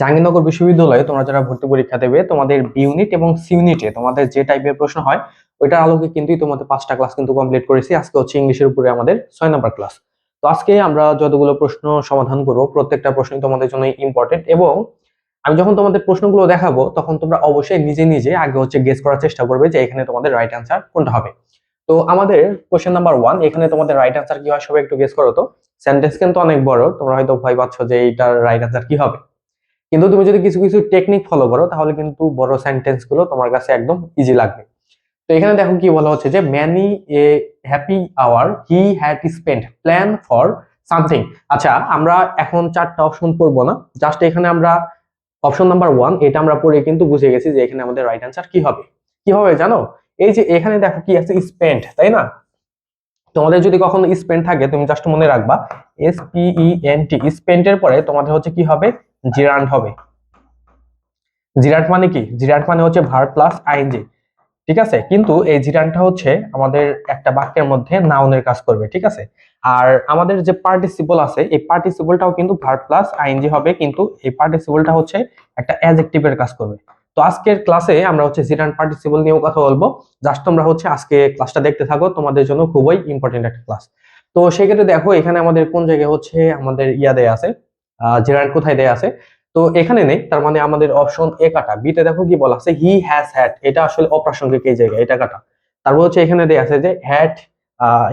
জাহাঙ্গীরনগর বিশ্ববিদ্যালয়ে তোমরা যারা ভর্তি পরীক্ষা দেবে, তোমাদের বি ইউনিট এবং সি ইউনিটে তোমাদের যে টাইপের প্রশ্ন হয় ওইটার আলোকে কিন্তু তোমাদের পাঁচটা ক্লাস কিন্তু কমপ্লিট করেছি। আজকে হচ্ছে ইংলিশের উপরে আমাদের ছয় নাম্বার ক্লাস তো আজকে আমরা যতগুলো প্রশ্ন সমাধান করব, প্রত্যেকটা প্রশ্নই তোমাদের জন্য ইম্পর্টেন্ট এবং আমি যখন তোমাদের প্রশ্নগুলো দেখাবো, তখন তোমরা অবশ্যই নিজে নিজে আগে হচ্ছে গেস করার চেষ্টা করবে যে এখানে তোমাদের রাইট অ্যান্সার কোনটা হবে। তো আমাদের কোশ্চেন নাম্বার ওয়ান এখানে তোমাদের রাইট অ্যান্সার কি হয় সবাই একটু গেস করো তো। সেন্টেন্স কিন্তু অনেক বড়, তোমরা হয়তো ভয় পাচ্ছ যে এইটার রাইট অ্যান্সার কি হবে। কিন্তু তুমি যদি কিছু কিছু টেকনিক ফলো করো, তাহলে কিন্তু বড় সেন্টেন্সগুলো তোমার কাছে একদম ইজি লাগবে। তো এখানে দেখো কি বলা হচ্ছে যে many a happy hour he had spend plan for something আচ্ছা আমরা এখন চারটা অপশন পড়ব না। জাস্ট এখানে আমরা অপশন নাম্বার ওয়ান এটা আমরা পড়ে কিন্তু বুঝে গেছি যে এখানে আমাদের রাইট অ্যান্সার কি হবে। কি হবে জানো? এই যে এখানে দেখো কি আছে স্পেন্ড তাই না? তোমাদের যদি কখনো স্পেন্ড থাকে, তুমি জাস্ট মনে রাখবা এস পিই এন টি স্পেন্ডের পরে তোমাদের হচ্ছে কি হবে? জিরান্ট হবে। জিরান্ট মানে কি? জিরান্ট মানে হচ্ছে ভার প্লাস আইনজি ঠিক আছে? কিন্তু এই জিরানটা হচ্ছে আমাদের একটা বাক্যের মধ্যে নাউনের কাজ করবে, ঠিক আছে? আর আমাদের যে পার্টিসিপল আছে, এই পার্টিসিপলটাও কিন্তু ভার প্লাস আইনজি হবে, কিন্তু এই পার্টিসিপলটা হচ্ছে একটা অ্যাজেক্টিভের কাজ করবে। তো আজকের ক্লাসে আমরা হচ্ছে জিরান পার্টিসিপল নিয়েও কথা বলব। জাস্ট তোমরা হচ্ছে আজকে ক্লাসটা দেখতে থাকো, তোমাদের জন্য খুবই ইম্পর্টেন্ট একটা ক্লাস তো সেক্ষেত্রে দেখো, এখানে আমাদের কোন জায়গায় হচ্ছে আমাদের ইয়া দেয়া আছে? জিরান কোথায় দেয়া আছে? তো এখানে নেই, তার মানে আমাদের অপশন এ কাটা। বিতে দেখো কি বলা আছে হি হ্যাজ হ্যাড এটা আসলে অপ্রাসঙ্গিক এই জায়গায়, এটা কাটা। তারপর হচ্ছে এখানে দেয়া আছে যে হ্যাড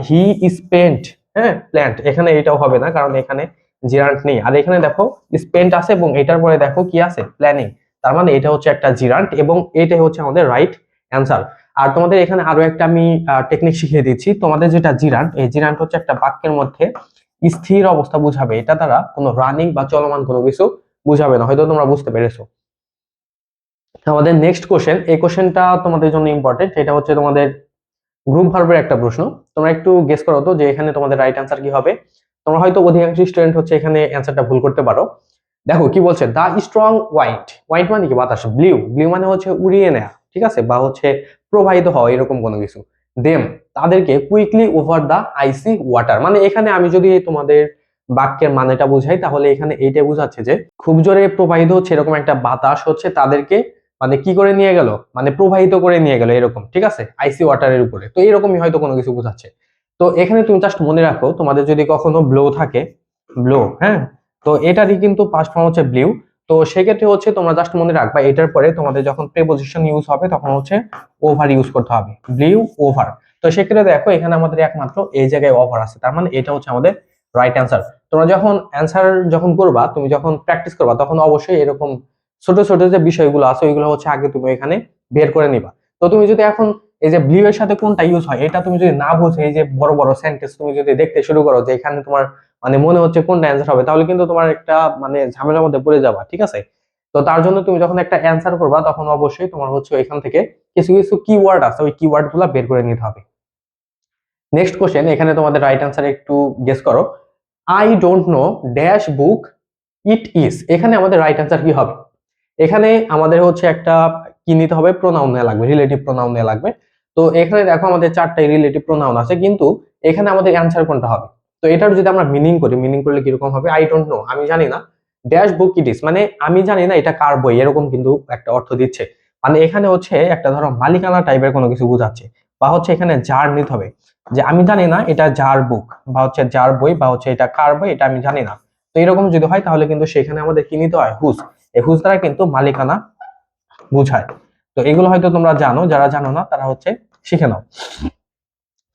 হি স্পেন্ট হ্যাঁ প্ল্যান্ট এখানে এটাও হবে না, কারণ এখানে জিরান্ট নেই। আর এখানে দেখো স্পেন্ট আছে এবং এটার পরে দেখো কি আছে প্ল্যানিং তার মানে এটা হচ্ছে একটা জিরান্ট এবং এটাই হচ্ছে আমাদের রাইট অ্যান্সার আর তোমাদের এখানে আরও একটা আমি টেকনিক শিখিয়ে দিচ্ছি। তোমাদের যেটা জিরান্ট এই জিরান্ট হচ্ছে একটা বাক্যের মধ্যে স্থির অবস্থা বুঝাবে। এটা দ্বারা কোনো রানিং বা চলমান কোনো কিছু বুঝাবে না। হয়তো তোমরা বুঝতে পেরেছ। আমাদের নেক্সট কোশ্চেন এই কোশ্চেনটা তোমাদের জন্য ইম্পর্টেন্ট এটা হচ্ছে তোমাদের গ্রুপ ভার্বের একটা প্রশ্ন। তোমরা একটু গেস করো তো যে এখানে তোমাদের রাইট অ্যান্সার কি হবে। তোমরা হয়তো অধিকাংশ স্টুডেন্ট হচ্ছে এখানে অ্যান্সারটা ভুল করতে পারো। দেখো, কি বলছে? দা স্ট্রং হোয়াইট ওয়াইট মানে কি? বাতাস। ব্লিউ ব্লিউ মানে হচ্ছে উড়িয়ে নেয়া, ঠিক আছে? বা হচ্ছে প্রবাহিত হওয়া, এরকম কোনো কিছু। দেম তাদেরকে quickly over the icy water মানে এখানে আমি যদি তোমাদের বাক্যের মানেটা বুঝাই, তাহলে এখানে এইটাই বোঝাচ্ছে যে খুব জোরে প্রবাহিত হচ্ছে এরকম একটা বাতাস হচ্ছে, তাদেরকে মানে কি করে নিয়ে গেল? মানে প্রবাহিত করে নিয়ে গেল এরকম, ঠিক আছে? আইসি ওয়াটারের উপরে। তো এরকমই হয়তো কোনো কিছু বোঝাচ্ছে। তো এখানে তুমি জাস্ট মনে রাখো, তোমাদের যদি কখনো ব্লো থাকে ব্লো হ্যাঁ? তো এটারই কিন্তু পাস্ট ফর্ম হচ্ছে ব্লিউ তো সেক্ষেত্রে হচ্ছে তোমরা জাস্ট মনে রাখবা, এটার পরে তোমাদের যখন প্রেপোজিশন ইউজ হবে, তখন হচ্ছে ওভার ইউজ করতে হবে। ব্লিউ ওভার তো সেক্ষেত্রে দেখো, এখানে আমাদের একমাত্র এই জায়গায় অফার আছে। তার মানে এটা হচ্ছে আমাদের রাইট অ্যান্সার তোমরা যখন অ্যান্সার যখন করবা, তুমি যখন প্র্যাকটিস করবা, তখন অবশ্যই এরকম ছোট ছোট যে বিষয়গুলো আছে, ওইগুলো হচ্ছে আগে তুমি এখানে বের করে নিবা। তো তুমি যদি এখন এই যে ব্লিউ এর সাথে কোনটা ইউজ হয়, এটা তুমি যদি না বুঝে, এই যে বড় বড় সেন্টেন্স তুমি যদি দেখতে শুরু করো যে এখানে তোমার মানে মনে হচ্ছে কোনটা অ্যান্সার হবে, তাহলে কিন্তু তোমার একটা মানে ঝামেলার মধ্যে পড়ে যাবা, ঠিক আছে? তো তার জন্য তুমি যখন একটা অ্যান্সার করবা, তখন অবশ্যই তোমার হচ্ছে এখান থেকে কিছু কিছু কিওয়ার্ড আছে, ওই কিওয়ার্ডগুলা বের করে নিতে হবে। নেক্সট কোশ্চেন এখানে তোমাদের রাইট অ্যান্সার একটু গেস করো। I don't know dash book it is এখানে আমাদের রাইট অ্যান্সার কি হবে? এখানে আমাদের হচ্ছে একটা কি নিতে হবে? প্রোনাউন নেওয়া লাগবে রিলেটিভ প্রোনাউন নেওয়া লাগবে। তো এখানে দেখো আমাদের চারটাই রিলেটিভ প্রোনাউন আছে, কিন্তু এখানে আমাদের অ্যান্সার কোনটা হবে? তো এটার যদি আমরা মিনিং করি মিনিং করলে কীরকম হবে? আই ডোন্ট নো আমি জানি না। ড্যাশ বুক ইট ইজ মানে আমি জানি না এটা কার বই, এরকম কিন্তু একটা অর্থ দিচ্ছে। মানে এখানে হচ্ছে একটা ধরো মালিকানা টাইপের কোনো কিছু বোঝাচ্ছে, বা হচ্ছে এখানে যার নিতে হবে। যে আমি জানি না এটা যার বুক বা হচ্ছে যার বই, বা হচ্ছে এটা কার বই, এটা আমি জানি না। তো এরকম যদি হয়, তাহলে কিন্তু সেখানে আমাদের কি নিতে হয়? হুজ এই হুজ দ্বারা কিন্তু মালিকানা বুঝায়। তো এগুলো হয়তো তোমরা জানো, যারা জানো না, তারা হচ্ছে শিখে নাও।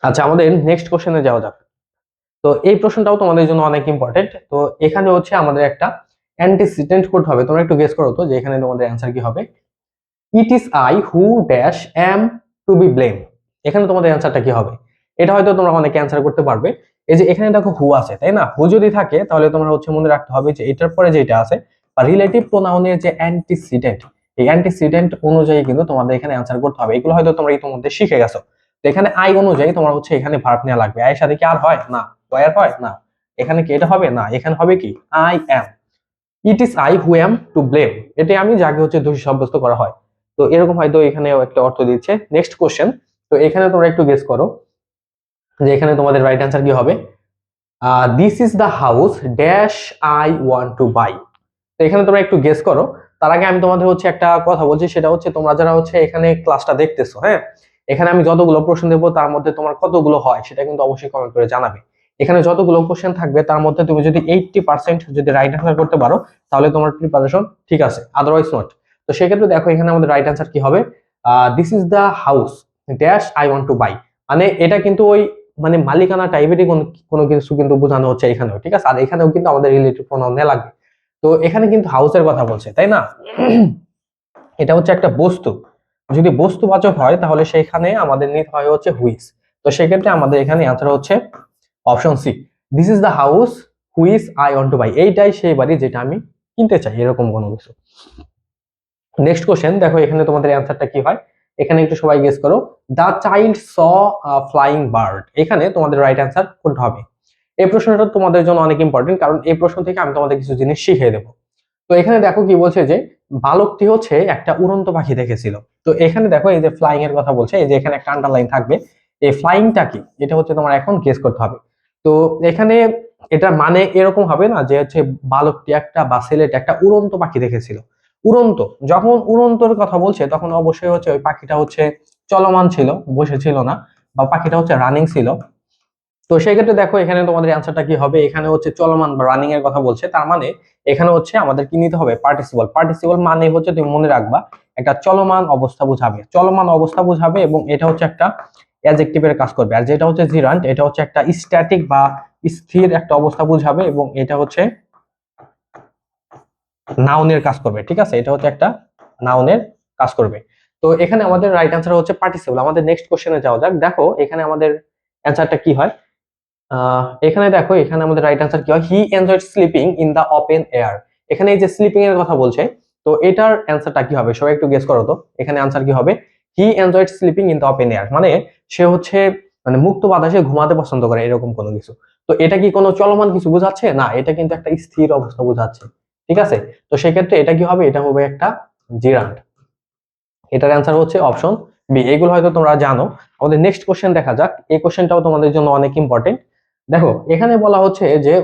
আচ্ছা আমাদের নেক্সট কোশ্চেনে যাওয়া যাক। তো এই প্রশ্নটাও তোমাদের জন্য অনেক ইম্পর্টেন্ট তো এখানে হচ্ছে আমাদের একটা অ্যান্টিসিডেন্ট করতে হবে। তোমরা একটু গেস করো তো যে এখানে তোমাদের অ্যান্সার কি হবে। It is I who dash am to be blame এখানে তোমাদের অ্যান্সারটা কি হবে? এটা হয়তো তোমরা অনেকে অ্যান্সার করতে পারবে। এই যে এখানে দেখো হু আছে, তাই না? হু যদি থাকে, তাহলে তোমরা হচ্ছে মনে রাখতে হবে যে এটার পরে যেটা আছে, বা রিলেটিভ প্রোনাউনের যে অ্যান্টিসিডেন্ট এই অ্যান্টিসিডেন্ট অনুযায়ী কিন্তু তোমাদের এখানে অ্যান্সার করতে হবে। এগুলো হয়তো তোমরা ইতিমধ্যে শিখে গেছো। তো এখানে আই অনুযায়ী তোমার হচ্ছে এখানে ভার্ব নেওয়া লাগবে। আয়ের সাথে কি আর হয়? না। ওয়ার হয়? না। এখানে কি এটা হবে? না। এখানে হবে কি? I am it is I who am to blame এটাই আমি যাকে হচ্ছে দোষী সাব্যস্ত করা হয়। তো এরকম হয়তো এখানে একটা অর্থ দিচ্ছে। নেক্সট কোশ্চেন তো এখানে তোমরা একটু গেস করো। যে এখানে তোমাদের রাইট অ্যান্সার কি হবে? This is the house dash I want to buy তো এখানে তোমরা একটু গেস করো। তার আগে আমি তোমাদের হচ্ছে একটা কথা বলছি, সেটা হচ্ছে তোমরা যারা হচ্ছে এখানে ক্লাসটা দেখতেছো হ্যাঁ? এখানে আমি যতগুলো প্রশ্ন দেবো, তার মধ্যে তোমার কতগুলো হয়, সেটা কিন্তু অবশ্যই কমেন্ট করে জানাবে। এখানে যতগুলো কোশ্চেন থাকবে, তার মধ্যে তুমি যদি এইটটি পার্সেন্ট যদি রাইট অ্যান্সার করতে পারো, তাহলে তোমার প্রিপারেশন ঠিক আছে। আদারওয়াইজ নট তো সেক্ষেত্রে দেখো, এখানে আমাদের রাইট অ্যান্সার কি হবে? This is the house dash I want to buy মানে এটা কিন্তু ওই মানে মালিকানা টাইপেরই কোনো কোনো কিছু কিন্তু বোঝানো হচ্ছে এখানেও, ঠিক আছে? আর এখানেও কিন্তু আমাদের রিলেটিভ প্রোনাউন লাগবে তো এখানে কিন্তু হাউসের কথা বলছে, তাই না? এটা হচ্ছে একটা বস্তু। যদি বস্তুবাচক হয়, তাহলে সেখানে আমাদের নিতে হয় হচ্ছে হুইস তো সেক্ষেত্রে আমাদের এখানে অ্যান্সার হচ্ছে option C this is the house which I want to buy এইটাই সেই বাড়ি যেটা আমি কিনতে চাই, এরকম কোনো কিছু। নেক্সট কোশ্চেন দেখো এখানে তোমাদের অ্যান্সারটা কি হয়? এখানে একটু সবাই গেস করো। The child saw flying bird. এখানে তোমাদের রাইট অ্যান্সার কোনটা হবে? এই প্রশ্নটা তোমাদের জন্য অনেক ইম্পর্টেন্ট কারণ এই প্রশ্ন থেকে আমি তোমাদের কিছু জিনিস শিখিয়ে দেবো। তো এখানে দেখো কি বলছে যে, বালকটি হচ্ছে একটা উড়ন্ত পাখি দেখেছিল। তো এখানে দেখো এই যে ফ্লাইং এর কথা বলছে, এই যে এখানে একটা আন্ডারলাইন থাকবে। এই ফ্লাইংটা কি? এটা হচ্ছে তোমার এখন গেস করতে হবে। তো এখানে এটা মানে এরকম হবে না যে হচ্ছে বালকটি একটা বা ছেলেটা একটা উড়ন্ত পাখি দেখেছিল। উড়ন্ত, যখন উড়ন্তর কথা বলছে, তখন অবশ্যই হচ্ছে ওই পাখিটা হচ্ছে চলমান ছিল, বসে ছিল না, বা পাখিটা হচ্ছে রানিং ছিল। তো সেক্ষেত্রে দেখো এখানে তোমাদের অ্যান্সারটা কি হবে? এখানে হচ্ছে চলমান বা রানিং এর কথা বলছে, তার মানে এখানে হচ্ছে আমাদের কি নিতে হবে? পার্টিসিপল পার্টিসিপল মানে হচ্ছে তুমি মনে রাখবা, একটা চলমান অবস্থা বোঝাবে। চলমান অবস্থা বোঝাবে এবং এটা হচ্ছে একটা অ্যাডজেক্টিভের কাজ করবে। আর যেটা হচ্ছে জিরান্ট এটা হচ্ছে একটা স্ট্যাটিক বা স্থির একটা অবস্থা বোঝাবে এবং এটা হচ্ছে নাউনের কাজ করবে, ঠিক আছে? এটা হচ্ছে একটা নাউনের কাজ করবে। তো এখানে আমাদের রাইট অ্যান্সার হচ্ছে পার্টিসিপল আমাদের নেক্সট কোশ্চেনে যাওয়া যাক। দেখো, এখানে আমাদের অ্যান্সারটা কি হয়? এখানে দেখো, এখানে আমাদের রাইট অ্যান্সার কি হয়? He enjoyed sleeping in the open air এখানে এই যে স্লিপিং এর কথা বলছে, তো এটার অ্যান্সারটা কি হবে? সবাই একটু গেস করো তো। এখানে অ্যান্সার কি হবে? He enjoyed sleeping in the open air মানে সে হচ্ছে মানে মুক্ত বাতাসে ঘুমাতে পছন্দ করে এরকম কোনো কিছু। তো এটা কি কোনো চলমান কিছু বোঝাচ্ছে? না, এটা কিন্তু একটা স্থির অবস্থা বোঝাচ্ছে। ঠিক আছে? তো সেক্ষেত্রে এটা কি হবে? এটা হবে একটা জিরান্ড এটার অ্যান্সার হচ্ছে অপশন বি এগুলো হয়তো তোমরা জানো। আমাদের নেক্সট কোশ্চেন দেখা যাক। এই কোশ্চেনটাও তোমাদের জন্য অনেক ইম্পর্টেন্ট দেখো, এখানে বলা হচ্ছে যে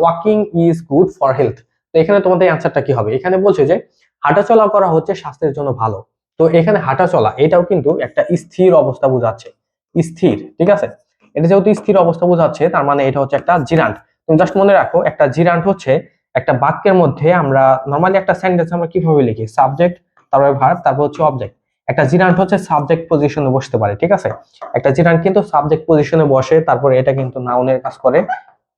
walking is good for health তো এখানে তোমাদের অ্যান্সারটা কি হবে? এখানে বলছে যে হাঁটাচলা করা হচ্ছে স্বাস্থ্যের জন্য ভালো। তো এখানে হাঁটাচলা, এটাও কিন্তু একটা স্থির অবস্থা বোঝাচ্ছে। স্থির, ঠিক আছে? এটা যেহেতু স্থির অবস্থা বোঝাচ্ছে, তার মানে এটা হচ্ছে একটা জিরান্ট। তুমি জাস্ট মনে রাখো, একটা জিরান্ট হচ্ছে একটা বাক্যের মধ্যে আমরা নর্মালি একটা সেন্টেন্স আমরা কীভাবে লিখি? সাবজেক্ট তারপরে ভার্ব তারপর হচ্ছে অবজেক্ট একটা জিরান্ট হচ্ছে সাবজেক্ট পজিশনে বসতে পারে, ঠিক আছে? একটা জিরান্ট কিন্তু সাবজেক্ট পজিশনে বসে, তারপরে এটা কিন্তু নাউনের কাজ করে,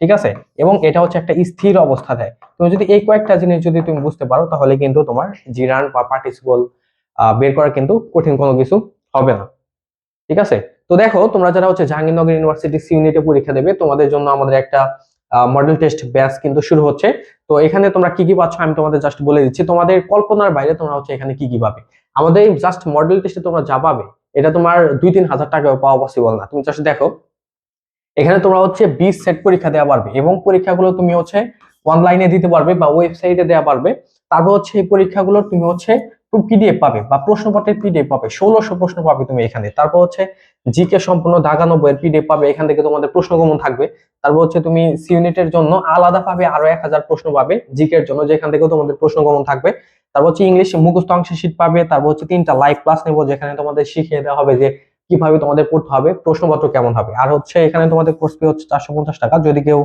ঠিক আছে? এবং এটা হচ্ছে একটা স্থির অবস্থা দেয়। তুমি যদি এই কয়েকটা জিনিস যদি তুমি বুঝতে পারো, তাহলে কিন্তু তোমার জিরান্ট বা পার্টিসিপল বের করা কিন্তু কঠিন কোনো কিছু হবে না। ঠিক আছে? তো দেখো, তোমরা যারা হচ্ছে জাহাঙ্গীরনগর ইউনিভার্সিটি সি ইউনিটে পরীক্ষা দেবে, তোমাদের জন্য আমাদের একটা মডেল টেস্ট ব্যাচ কিন্তু শুরু হচ্ছে। তো এখানে তোমরা কি কি পাচ্ছ আমি তোমাদের জাস্ট বলে দিচ্ছি। তোমাদের কল্পনার বাইরে তোমরা হচ্ছে এখানে কি কি পাবে। আমাদের জাস্ট মডেল টেস্টে তোমরা যা পাবে, এটা তোমার দুই তিন হাজার টাকা পাওয়া পসিবল না। তুমি জাস্ট দেখো, এখানে তোমরা হচ্ছে বিশ সেট পরীক্ষা দেওয়া পারবে এবং পরীক্ষাগুলো তুমি হচ্ছে অনলাইনে দিতে পারবে বা ওয়েবসাইটে দেওয়া পারবে। তারপর হচ্ছে এই পরীক্ষাগুলো তুমি হচ্ছে পিডিএফ পাবে বা প্রশ্নপত্রের পিডিএফ পাবে, ষোলোশো প্রশ্ন পাবে তুমি এখানে। তারপর হচ্ছে জিকে সম্পূর্ণ দাগানব্বই এর পিডিএফ পাবে, এখান থেকে তোমাদের প্রশ্নগমন থাকবে। তারপর হচ্ছে তুমি সি ইউনিটের জন্য আলাদা পাবে আরও এক হাজার প্রশ্ন পাবে জিকের জন্য, যেখান থেকে তোমাদের প্রশ্নগমন থাকবে। তারপর হচ্ছে ইংলিশ মুখস্থ অংশের শীট পাবে, তারপর হচ্ছে তিনটা লাইভ ক্লাস নেব, যেখানে তোমাদের শিখিয়ে দেওয়া হবে যে কীভাবে তোমাদের পড়তে হবে, প্রশ্নপত্র কেমন হবে। আর হচ্ছে এখানে তোমাদের কোর্স ফি হচ্ছে চারশো পঞ্চাশ টাকা, যদি কেউ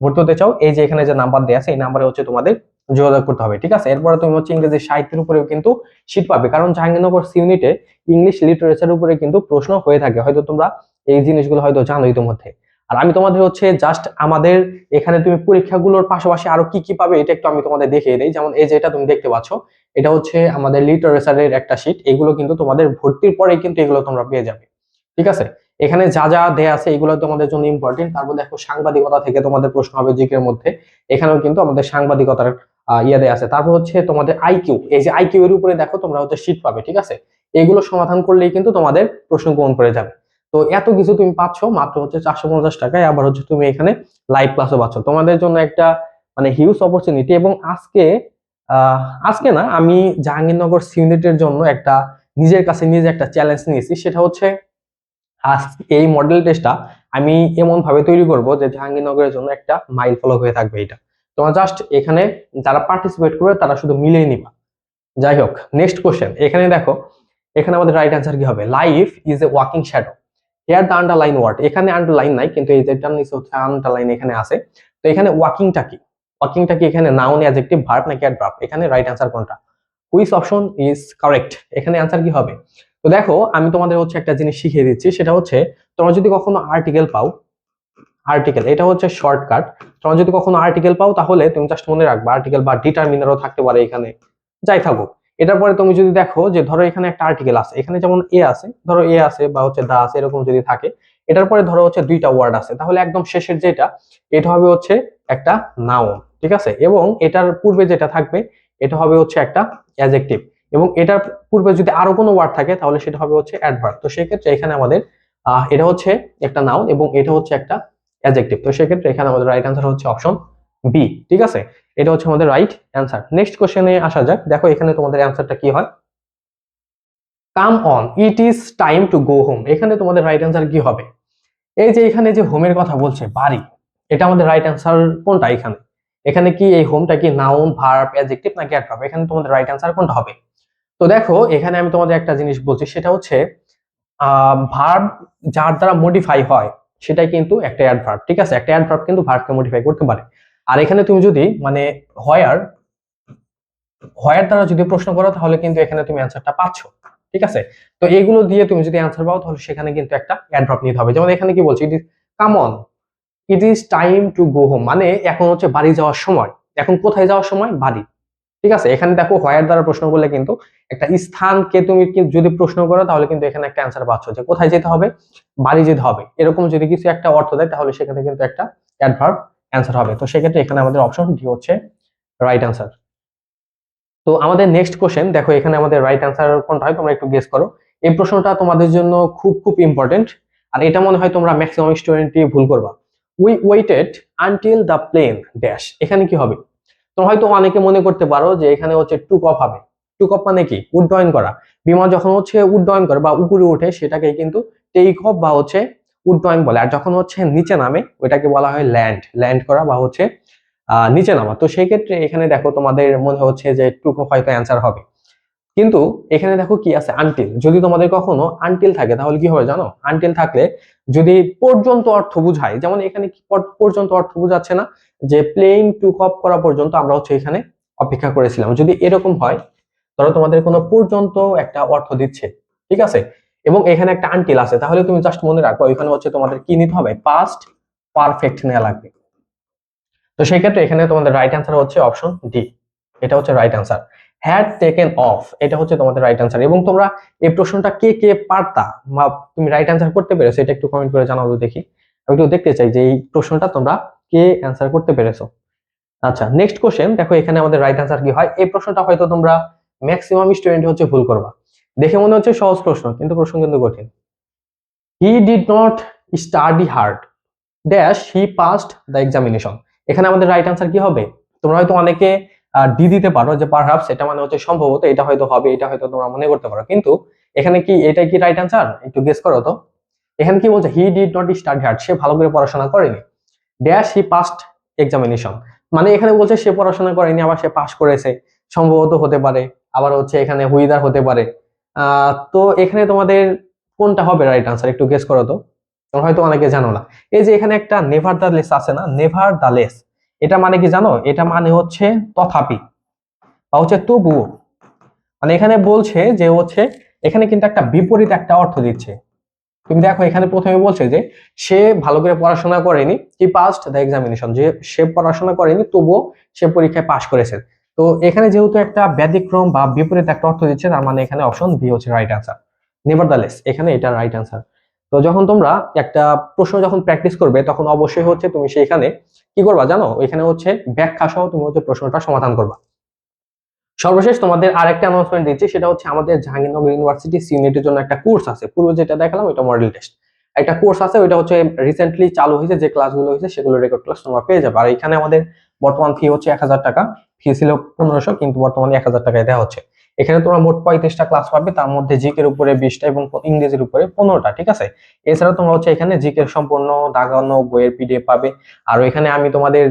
ভর্তি হতে চাও, এই যে এখানে যে নাম্বার দেওয়া আছে, এই নাম্বারে হচ্ছে তোমাদের যোগাযোগ করতে হবে, ঠিক আছে? এরপরে তুমি হচ্ছে ইংরেজি সাহিত্যের উপরেও কিন্তু শীট পাবে। কারণ জাহাঙ্গীরনগর ইউনিটে ইংলিশ লিটারেচার উপরে কিন্তু প্রশ্ন হয়ে থাকে। হয়তো তোমরা এই জিনিসগুলো হয়তো জানো ইতিমধ্যে। আর আমি তোমাদের হচ্ছে জাস্ট আমাদের এখানে তুমি পরীক্ষাগুলোর পাশাপাশি আরও কি কি পাবে, এটা একটু আমি তোমাদের দেখিয়ে দিই। যেমন এই যেটা তুমি দেখতে পাচ্ছ, এটা হচ্ছে আমাদের লিটারেচারের একটা শীট এগুলো কিন্তু তোমাদের ভর্তির পরে কিন্তু এগুলো তোমরা পেয়ে যাবে, ঠিক আছে? এখানে যা যা দেয়া আছে, এগুলো তোমাদের জন্য ইম্পর্টেন্ট তারপর দেখো সাংবাদিকতা থেকে তোমাদের প্রশ্ন হবে জিকের মধ্যে। এখানেও কিন্তু আমাদের সাংবাদিকতার ইয়ে দেয়া আছে। তারপর হচ্ছে তোমাদের আইকিউ এই যে আইকিউ এর উপরে দেখো তোমরা হচ্ছে শীট পাবে, ঠিক আছে? এগুলো সমাধান করলেই কিন্তু তোমাদের প্রশ্ন গ্রহণ করে যাবে। তো এত কিছু তুমি পাচ্ছ, মাত্র হচ্ছে চারশো পঞ্চাশ টাকায়। আবার হচ্ছে তুমি এখানে লাইভ ক্লাসও পাচ্ছ। তোমাদের জন্য একটা মানে হিউজ অপরচুনিটি এবং আজকে আজকে না, আমি জাহাঙ্গীরনগর সিউনিটের জন্য একটা নিজের কাছে নিজে একটা চ্যালেঞ্জ নিয়েছি। সেটা হচ্ছে এই মডেল টেস্টটা আমি এমন ভাবে তৈরি করব যে জাহাঙ্গীরনগরের জন্য একটা মাইল ফলক হয়ে থাকবে এটা। তোমরা জাস্ট এখানে যারা পার্টিসিপেট করবে, তারা শুধু মিলিয়ে নিবা। যাই হোক নেক্সট কোশ্চেন এখানে দেখো, এখানে আমাদের রাইট অ্যান্সার কি হবে? Life is a walking shadow here the underline word এখানে আন্ডারলাইন নাই, কিন্তু এই যেটা নিচে হচ্ছে আন্ডারলাইন এখানে আছে। তো এখানে ওয়াকিংটা কি? ওয়াকিংটা কি এখানে নাউন অ্যাডজেক্টিভ ভার্ব নাকি অ্যাডভার্ব এখানে রাইট অ্যান্সার কোনটা? হুইচ অপশন ইজ কারেক্ট এখানে অ্যান্সার কি হবে? তো দেখো, আমি তোমাদের হচ্ছে একটা জিনিস শিখিয়ে দিচ্ছি, সেটা হচ্ছে, তোমরা যদি কখনো আর্টিকেল পাও আর্টিকেল এটা হচ্ছে শর্টকাট তোমরা যদি কখনো আর্টিকেল পাও, তাহলে তুমি জাস্ট মনে রাখবা আর্টিকেল বা ডিটারমিনারও থাকতে পারে এখানে। যাই থাকুক, এটার পরে তুমি যদি দেখো যে ধরো এখানে একটা আর্টিকেল আছে, এখানে যেমন এ আছে, ধরো এ আছে বা হচ্ছে দা আছে, এরকম যদি থাকে, এটার পরে ধরো হচ্ছে দুইটা ওয়ার্ড আছে, তাহলে একদম শেষের যেটা, এটা হবে হচ্ছে একটা নাউন ঠিক আছে? এবং এটার পূর্বে যেটা থাকবে, এটা হবে হচ্ছে একটা অ্যাজেক্টিভ এবং এটার পূর্বে যদি আরও কোনো ওয়ার্ড থাকে, তাহলে সেটা হবে হচ্ছে অ্যাডভার্ব তো সেক্ষেত্রে এখানে আমাদের এটা হচ্ছে একটা নাউন এবং এটা হচ্ছে একটা অ্যাজেক্টিভ তো সেক্ষেত্রে এখানে আমাদের রাইট অ্যান্সার হচ্ছে অপশন বি ঠিক আছে? এটা হচ্ছে আমাদের রাইট অ্যান্সার নেক্সট কোশ্চেনে আসা যাক। দেখো এখানে তোমাদের অ্যান্সারটা কি হয়? Come on it is time to go home এখানে তোমাদের রাইট অ্যান্সার কি হবে? এই যে এখানে যে হোমের কথা বলছে, বাড়ি, এটা আমাদের রাইট অ্যান্সার কোনটা এখানে? এখানে কি এই হোমটা কি নাউন ভার্ব অ্যাডজেক্টিভ নাকি অ্যাডভার্ব এখানে তোমাদের রাইট অ্যান্সার কোনটা হবে? তো দেখো, এখানে আমি তোমাদের একটা জিনিস বলছি, সেটা হচ্ছে ভার্ব যার দ্বারা মডিফাই হয় সেটাই কিন্তু একটা অ্যাডভার্ব ঠিক আছে? একটা অ্যাডভার্ব কিন্তু ভার্বকে মডিফাই করতে পারে। আর এখানে তুমি যদি মানে হোয়ার হোয়ার দ্বারা যদি প্রশ্ন করো, তাহলে কিন্তু এখানে তুমি অ্যান্সারটা পাচ্ছ, ঠিক আছে? তো এগুলো দিয়ে তুমি যদি অ্যান্সার পাও, তাহলে সেখানে কিন্তু একটা অ্যাডভার্ব নিতে হবে। যেমন এখানে কি বলছি? It is come on it is time to go home মানে এখন হচ্ছে বাড়ি যাওয়ার সময়। এখন কোথায় যাওয়ার সময়? বাড়ি। ঠিক আছে? এখানে দেখো হোয়ার দ্বারা প্রশ্ন করলে কিন্তু একটা স্থানকে তুমি যদি প্রশ্ন করো তাহলে কিন্তু এখানে একটা অ্যান্সার পাচ্ছ যে কোথায় যেতে হবে? বাড়ি যেতে হবে। এরকম যদি কিছু একটা অর্থ দেয় তাহলে সেখানে কিন্তু একটা অ্যাডভার্ব অ্যান্সার হবে। তো সেক্ষেত্রে এখানে আমাদের অপশন ডি হচ্ছে রাইট অ্যান্সার তো আমাদের নেক্সট কোশ্চেন দেখো এখানে আমাদের রাইট অ্যান্সার কোনটা হয় তোমরা একটু গেস করো। এই প্রশ্নটা তোমাদের জন্য খুব খুব ইম্পর্টেন্ট আর এটা মনে হয় তোমরা ম্যাক্সিমাম স্টুডেন্টই ভুল করবা। We waited until the plane dash এখানে কি হবে? তোমরা হয়তো অনেকে মনে করতে পারো যে এখানে হচ্ছে টুক অফ হবে। টুক অফ মানে কি? উড্ডয়ন করা। বিমান যখন হচ্ছে উড্ডয়ন করে বা উপরে ওঠে, সেটাকে কিন্তু টেক অফ বা হচ্ছে উড্ডয়ন বলে। আর যখন হচ্ছে নিচে নামে, ওইটাকে বলা হয় ল্যান্ড ল্যান্ড করা বা হচ্ছে নিচে নামা। তো সেই ক্ষেত্রে এখানে দেখো তোমাদের মনে হচ্ছে যে টুক অফ হয়তো অ্যান্সার হবে। কিন্তু এখানে দেখো কি আছে আনটিল যদি তোমাদের কখনো আনটিল থাকে, তাহলে কি হবে জানো? আনটিল থাকলে যদি পর্যন্ত অর্থ বুঝায়, যেমন এখানে পর্যন্ত অর্থ বুঝাচ্ছে না, যে প্লেন টুক অফ করা পর্যন্ত আমরা হচ্ছে এখানে অপেক্ষা করেছিলাম। যদি এরকম হয়, ধরো তোমাদের কোনো পর্যন্ত একটা অর্থ দিচ্ছে, ঠিক আছে? এবং এখানে একটা আনটিল আছে, তাহলে তুমি জাস্ট মনে রাখো এখানে হচ্ছে তোমাদের কি নিতে হবে? পাস্ট পারফেক্ট নেওয়া লাগবে। তো সেই ক্ষেত্রে এখানে তোমাদের রাইট অ্যান্সার হচ্ছে অপশন ডি এটা হচ্ছে right answer had taken off এটা হচ্ছে তোমাদের রাইট অ্যান্সার এবং তোমরা এই প্রশ্নটা কে কে পারতা, বা তুমি রাইট অ্যান্সার করতে পেরেছ এটা একটু কমেন্ট করে জানাও তো দেখি। আমি একটু দেখতে চাই যে এই প্রশ্নটা তোমরা কে অ্যান্সার করতে পেরেছ। আচ্ছা নেক্সট কোশ্চেন দেখো এখানে আমাদের রাইট অ্যান্সার কি হয়? এই প্রশ্নটা হয়তো তোমরা ম্যাক্সিমাম স্টুডেন্ট হচ্ছে ভুল করবা। দেখে মনে হচ্ছে সহজ প্রশ্ন, কিন্তু প্রশ্ন কিন্তু কঠিন। He did not study hard dash he passed the examination এখানে আমাদের রাইট অ্যান্সার কি হবে? তোমরা হয়তো অনেকে ডি দিতে পারো যে পারহাপস এটা মানে হচ্ছে সম্ভবত এটা হয়তো হবে, এটা হয়তো তোমরা মনে করতে পারো। কিন্তু এখানে কি এটাই কি রাইট অ্যান্সার একটু গেস করো তো। এখানে কি বলছে he did not study hard সে ভালো করে পড়াশোনা করেনি। ড্যাশ হি পাস্ট এক্সামিনেশন মানে এখানে বলছে সে পড়াশোনা করেনি, আবার সে পাস করেছে। সম্ভবত হতে পারে। আবার হচ্ছে এখানে হুইদার হতে পারে। তো এখানে তোমাদের কোনটা হবে রাইট আনসার একটু গেস করো তো। হয়তো অনেকে জানো না। এই যে এখানে একটা নেভার দা লেস আছে না? নেভার দ্য লেস এটা মানে কি জানো? এটা মানে হচ্ছে তথাপি বা হচ্ছে তবুও মানে এখানে বলছে যে হচ্ছে, এখানে কিন্তু একটা বিপরীত একটা অর্থ দিচ্ছে। তুমি দেখো এখানে প্রথমে বলছে যে, সে ভালো করে পড়াশোনা করেনি হি পাস্ট দ্য এক্সামিনেশন যে সে পড়াশোনা করেনি তবুও সে পরীক্ষায় পাশ করেছে। তো এখানে যেহেতু একটা ব্যতিক্রম বা বিপরীত একটা অর্থ দিচ্ছে, তার মানে এখানে অপশন বি হচ্ছে রাইট অ্যান্সার নেভারদালেস এখানে এটা রাইট অ্যান্সার তো যখন তোমরা একটা প্রশ্ন যখন প্র্যাকটিস করবে, তখন অবশ্যই হচ্ছে তুমি সেইখানে কি করবা জানো? ওইখানে হচ্ছে ব্যাখ্যা সহ তুমি হচ্ছে প্রশ্নটা সমাধান করবা। সর্বশেষ তোমাদের আরেকটা অ্যানাউন্সমেন্ট দিচ্ছি, সেটা হচ্ছে আমাদের জাহাঙ্গীরনগর ইউনিভার্সিটি সিউনিটের জন্য একটা কোর্স আছে। পূর্বে যেটা দেখালাম, ওইটা মডেল টেস্ট একটা কোর্স আছে, ওইটা হচ্ছে রিসেন্টলি চালু হয়েছে, যে ক্লাসগুলো হয়েছে, সেগুলো রেকর্ড ক্লাস তোমরা পেয়ে যাবে। আর এখানে আমাদের বর্তমান ফি হচ্ছে এক হাজার টাকা। ফি ছিল পনেরোশো, কিন্তু বর্তমানে এক হাজার টাকায় দেওয়া হচ্ছে। এখানে তোমরা মোট পঁয়ত্রিশটা ক্লাস পাবে, তার মধ্যে জিকের উপরে বিশটা এবং ইংরেজির উপরে পনেরোটা, ঠিক আছে? এছাড়া তোমরা হচ্ছে এখানে জিকের সম্পূর্ণ দাগানো বইয়ের পিডিএফ পাবে, আর এখানে আমি তোমাদের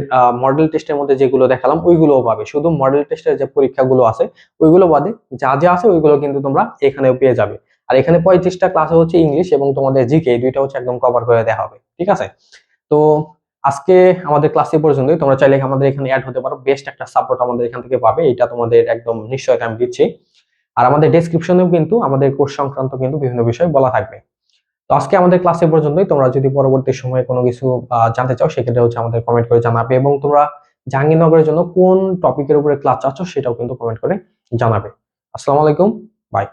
মডেল টেস্টের মধ্যে যেগুলো দেখালাম, ওইগুলোও পাবে। শুধু মডেল টেস্টের যে পরীক্ষাগুলো আছে, ওইগুলো বাদে যা যা আছে, ওইগুলো কিন্তু তোমরা এখানেও পেয়ে যাবে। আর এখানে পঁয়ত্রিশটা ক্লাসে হচ্ছে ইংলিশ এবং তোমাদের জিকে দুইটা হচ্ছে একদম কভার করে দেওয়া হবে, ঠিক আছে? তো আজকে আমাদের ক্লাসে পর্যন্তই। তোমরা চাইলে আমাদের এখানে অ্যাড হতে পারো। বেস্ট একটা সাপোর্ট আমাদের এখান থেকে পাবে। এটা তোমাদের একদম নিশ্চয়তা আমি দিচ্ছি। আর আমাদের ডেসক্রিপশনেও কিন্তু আমাদের কোর্স সংক্রান্ত কিন্তু বিভিন্ন বিষয় বলা থাকবে। তো আজকে আমাদের ক্লাসে পর্যন্তই। তোমরা যদি পরবর্তী সময়ে কোনো কিছু জানতে চাও, সেক্ষেত্রে হচ্ছে আমাদের কমেন্ট করে জানাবে এবং তোমরা জাহাঙ্গীরনগরের জন্য কোন টপিকের উপরে ক্লাস চাচ্ছ, সেটাও কিন্তু কমেন্ট করে জানাবে। আসসালামু আলাইকুম। বাই